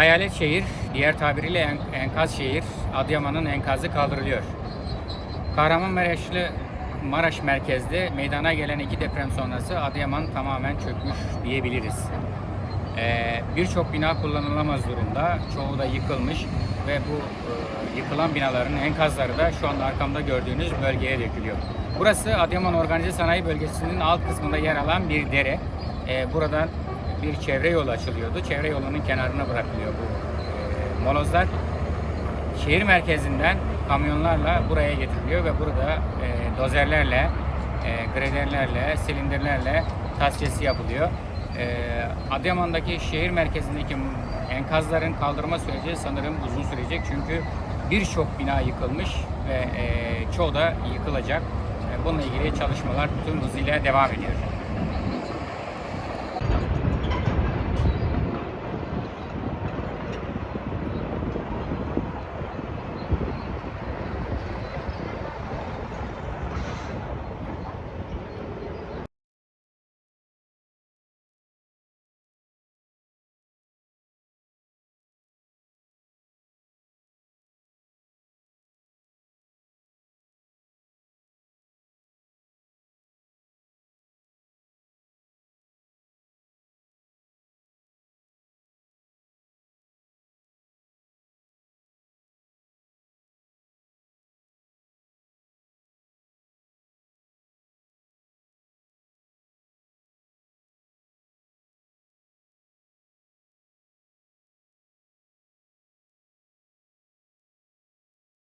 Hayalet şehir, diğer tabiriyle en- enkaz şehir, Adıyaman'ın enkazı kaldırılıyor. Kahramanmaraşlı Maraş merkezli meydana gelen iki deprem sonrası Adıyaman tamamen çökmüş diyebiliriz. Ee, Birçok bina kullanılamaz durumda, çoğu da yıkılmış ve bu e, yıkılan binaların enkazları da şu anda arkamda gördüğünüz bölgeye dökülüyor. Burası Adıyaman Organize Sanayi Bölgesi'nin alt kısmında yer alan bir dere. Ee, buradan bir çevre yolu açılıyordu. Çevre yolunun kenarına bırakılıyor bu e, molozlar şehir merkezinden kamyonlarla buraya getiriliyor ve burada e, dozerlerle, e, graderlerle, silindirlerle tasfiyesi yapılıyor. E, Adıyaman'daki şehir merkezindeki enkazların kaldırma süreci sanırım uzun sürecek çünkü birçok bina yıkılmış ve çoğu da yıkılacak. E, bununla ilgili çalışmalar tüm hızıyla devam ediyor.